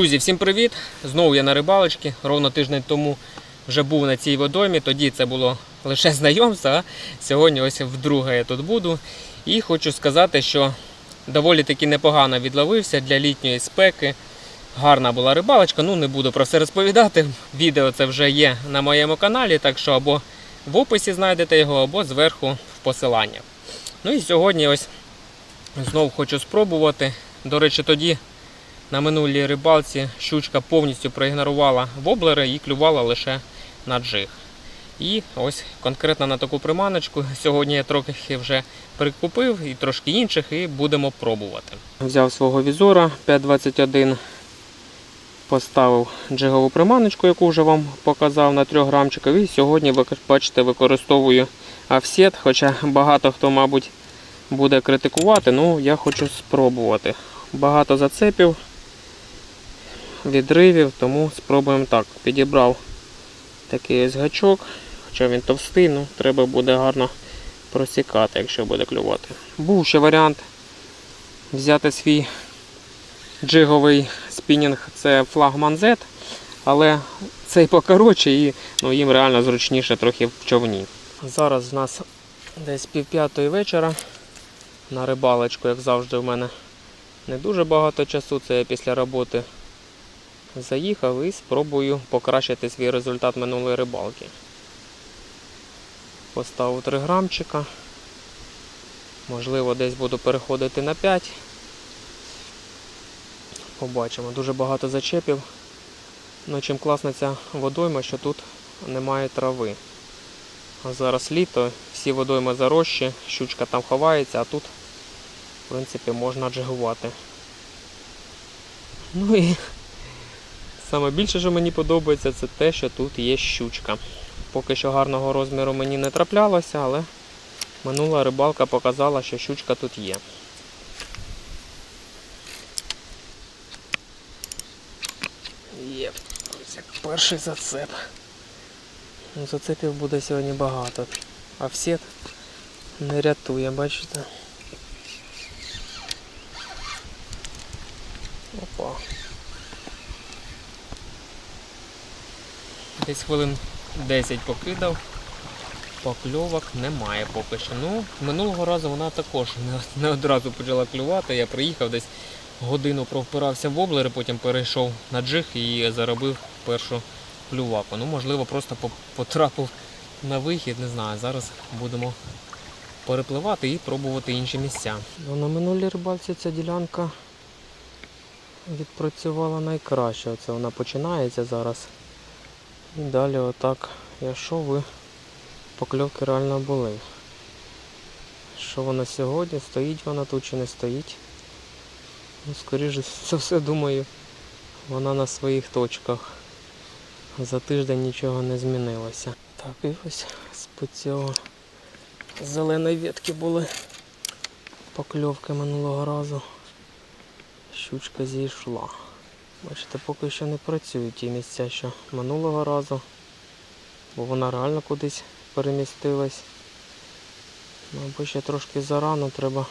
Друзі, всім привіт! Знову я на рибалочці. Ровно тиждень тому вже був на цій водоймі. Тоді це було лише знайомство. А сьогодні ось вдруге я тут буду. І хочу сказати, що доволі таки непогано відловився для літньої спеки. Гарна була рибалочка. Ну не буду про все розповідати. Відео це вже є на моєму каналі, так що або в описі знайдете його, або зверху в посиланнях. Ну і сьогодні ось знов хочу спробувати. До речі, тоді на минулій рибалці щучка повністю проігнорувала воблери і клювала лише на джиг. І ось конкретно на таку приманочку. Сьогодні я трохи вже прикупив і трошки інших, і будемо пробувати. Взяв свого візора 521, поставив джигову приманочку, яку вже вам показав на 3 грамчиках. І сьогодні, бачите, використовую офсет, хоча багато хто, мабуть, буде критикувати, ну я хочу спробувати. Багато зацепів, відривів, тому спробуємо так. Підібрав такий ось гачок, хоча він товстий, ну треба буде гарно просікати, якщо буде клювати. Був ще варіант взяти свій джиговий спінінг, це флагман Z, але цей покоротше і ну, їм реально зручніше трохи в човні. Зараз в нас десь пів п'ятої вечора на рибалочку, як завжди, в мене не дуже багато часу, це я після роботи заїхав і спробую покращити свій результат минулої рибалки. Поставив 3 грамчика. Можливо, десь буду переходити на 5. Побачимо. Дуже багато зачепів. Ну, чим класна ця водойма, що тут немає трави. А зараз літо, всі водойми зарощі, щучка там ховається, а тут, в принципі, можна джигувати. Ну і саме більше, що мені подобається, це те, що тут є щучка. Поки що гарного розміру мені не траплялося, але минула рибалка показала, що щучка тут є. Є, ось як перший зацеп. Ну, Зацепів буде сьогодні багато. А всіх не рятує, бачите? Опа. Десь хвилин 10 покидав. Покльовок немає поки що. Ну, минулого разу вона також не, одразу почала клювати. Я приїхав десь годину провпирався в воблери, потім перейшов на джиг і заробив першу клюваку. Ну, можливо, просто потрапив на вихід, не знаю. Зараз будемо перепливати і пробувати інші місця. Ну, на минулій рибалці ця ділянка відпрацювала найкраще. Оце вона починається зараз. І далі отак я йшов і покльовки реально були. Що вона сьогодні? Стоїть вона тут чи не стоїть? Ну, скоріше за все думаю, вона на своїх точках. За тиждень нічого не змінилося. Так, і ось з цього зеленої ветки були покльовки минулого разу. Щучка зійшла. Бачите, поки що не працюють ті місця, що минулого разу, бо вона реально кудись перемістилась. Ну, або ще трошки зарано треба,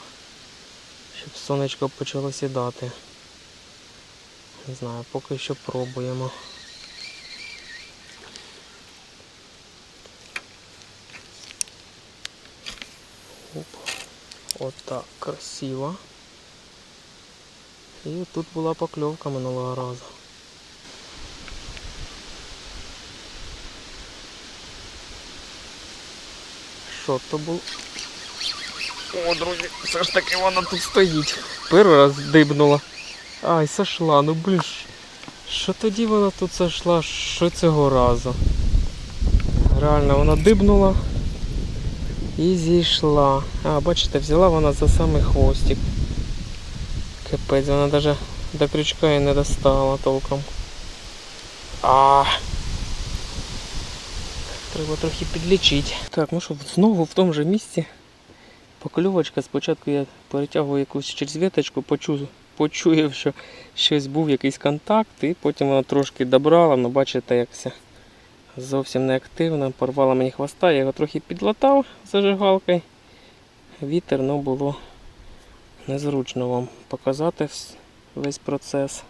щоб сонечко почало сідати. Не знаю, поки що пробуємо. Оп. Отак красиво. І тут була покльовка минулого разу. Що то було? О, друзі, все ж таки вона тут стоїть. Перший раз дибнула. Ай, сошла, ну блін. Що тоді вона тут сошла? Що цього разу? Реально вона дибнула і зійшла. А, бачите, взяла вона за самий хвостик. Капець, вона навіть до крючка і не достала толком. А. Треба трохи підлічити. Так, ну що, знову в тому же місці. Покльовочка. Спочатку я перетягую якусь через віточку, почув, почуяв, що щось був якийсь контакт, і потім вона трошки добрала, ну бачите, як це зовсім не активно. Порвала мені хвоста, я його трохи підлатав зажигалкою. Вітер, ну було незручно вам показати весь процес.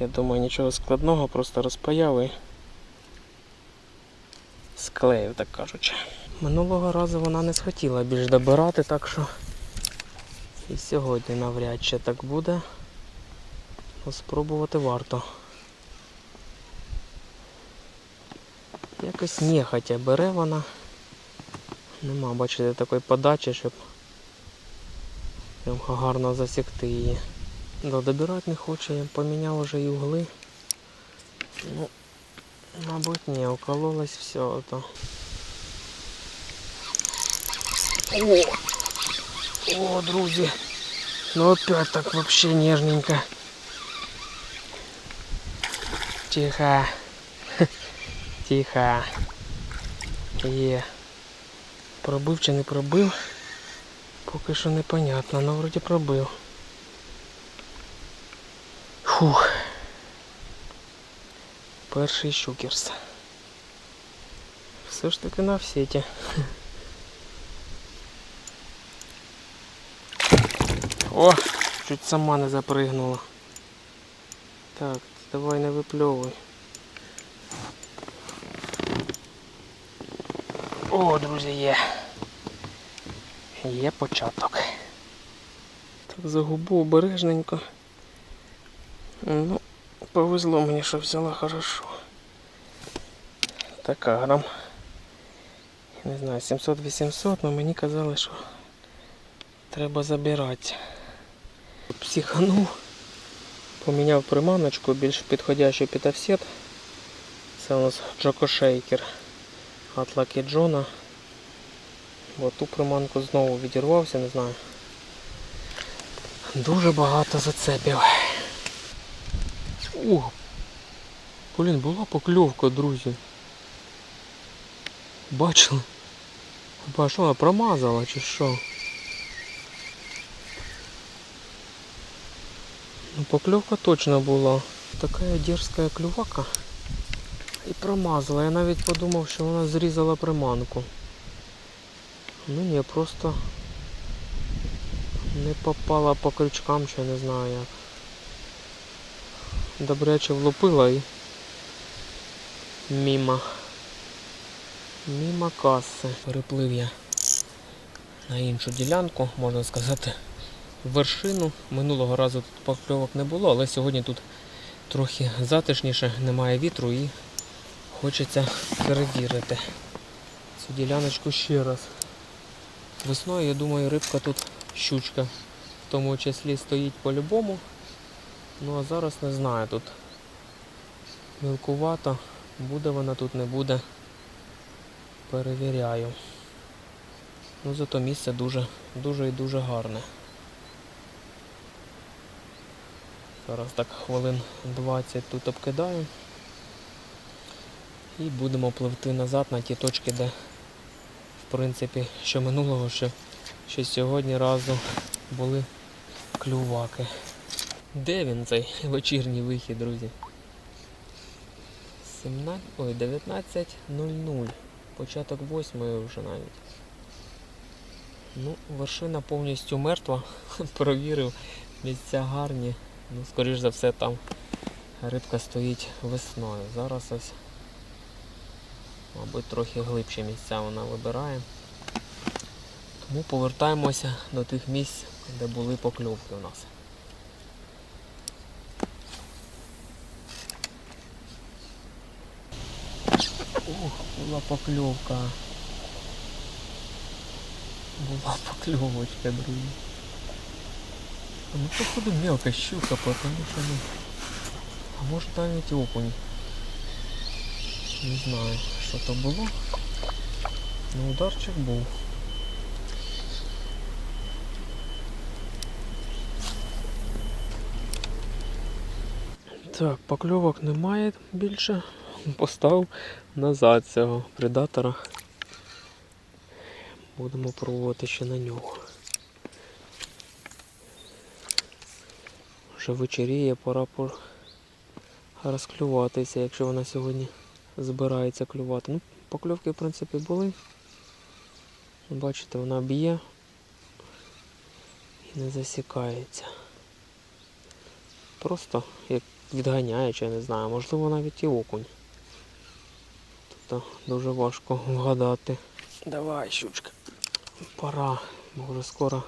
Я думаю, нічого складного, просто розпаяв і склеїв, так кажучи. Минулого разу вона не схотіла більш добирати, так що і сьогодні навряд чи так буде. Ну, спробувати варто. Якось нехотя бере вона. Нема, бачите, такої подачі, щоб прям гарно засікти її. Да, добирати не хоче, я поміняв вже і угли. Ну, мабуть, ні, укололось все это. О! О, друзі! Ну опять так вообще нежненько. Тихо. Тихо. Є. Пробив чи не пробив? Поки що непонятно, але вроді пробив. Фух. Перший щукерс. Все ж таки на в сеті. О, чуть сама не запригнула. Так, давай не випльовуй. О, друзі, є. Є початок. Так за губу обережненько. Ну, повезло мені, що взяла хорошо. Така грам. Не знаю, 700-800, але мені казали, що треба забирати. Психанув. Поміняв приманочку, більш підходящу під офсет. Це у нас Джокошейкер от Lucky Джона. Бо ту приманку знову відірвався, не знаю. Дуже багато зацепів. О! Блін, була покльовка, друзі. Бачили? Ба, що вона промазала чи що? Ну, покльовка точно була. Така дерзка клювака. І промазала. Я навіть подумав, що вона зрізала приманку. Ну ні, просто не попала по крючкам, чи не знаю як. Добряче влупила і мімо. Мімо каси. Переплив я на іншу ділянку, можна сказати, вершину. Минулого разу тут покльовок не було, але сьогодні тут трохи затишніше, немає вітру і хочеться перевірити цю діляночку ще раз. Весною, я думаю, рибка тут щучка в тому числі стоїть по-любому. Ну а зараз не знаю, тут мілкувато, буде вона тут, не буде. Перевіряю. Ну зато місце дуже, дуже і дуже гарне. Зараз так хвилин 20 тут обкидаю. І будемо пливти назад на ті точки, де в принципі що минулого, що, що сьогодні разу були клюваки. Де він цей вечірній вихід, друзі? 17, ой, 19.00. Початок 8 вже навіть. Ну, вершина повністю мертва. Провірив, місця гарні. Ну, скоріш за все, там рибка стоїть весною. Зараз ось, мабуть, трохи глибші місця вона вибирає. Тому повертаємося до тих місць, де були покльовки у нас. Ух, була покльовка. Була покльовочка, друзі. Ну походу мелка щука, потому що ну. А може навіть окунь. Не знаю, що то було. Ну ударчик був. Так, покльовок немає більше. Постав назад цього предатора. Будемо пробувати ще на нього. Вже вечеріє, пора пор... розклюватися, якщо вона сьогодні збирається клювати. Ну, покльовки в принципі були. Бачите, вона б'є і не засікається. Просто як відганяє, чи я не знаю, можливо навіть і окунь. Тут дуже важко вгадати. Давай, щучка. Пора, бо вже скоро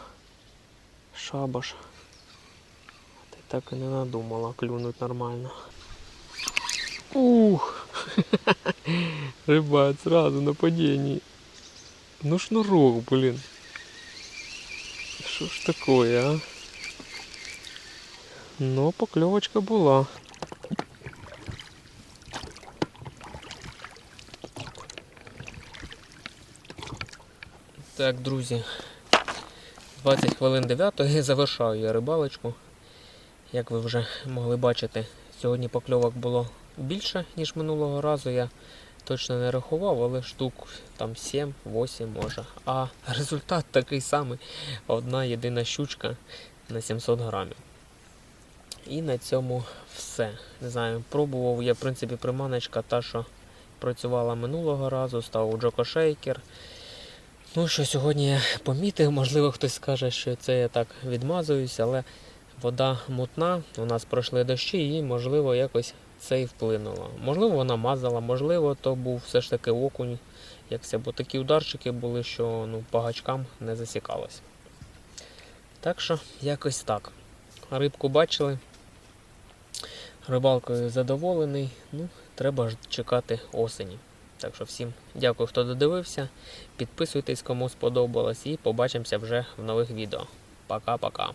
шабаш. Ти так і не надумала клюнуть нормально. Ух! Рыбак сразу на падении. Ну шнурок, блин. Что ж такое, а? Ну, поклевочка була. Так, друзі. 20 хвилин 9 завершаю я рибалочку. Як ви вже могли бачити, сьогодні покльовок було більше, ніж минулого разу. Я точно не рахував, але штук там 7-8 може. А результат такий самий. Одна єдина щучка на 700 грамів. І на цьому все. Не знаю, пробував я, в принципі, приманочка та, що працювала минулого разу, став у Джоко Шейкер. Ну, що сьогодні я помітив, можливо, хтось скаже, що це я так відмазуюсь, але вода мутна, у нас пройшли дощі і, можливо, якось це і вплинуло. Можливо, вона мазала, можливо, то був все ж таки окунь, як це, бо такі ударчики були, що ну, по не засікалось. Так що, якось так. Рибку бачили. Рибалкою задоволений. Ну, треба ж чекати осені. Так що всім дякую, хто додивився. Підписуйтесь, кому сподобалось, і побачимося вже в нових відео. Пока-пока.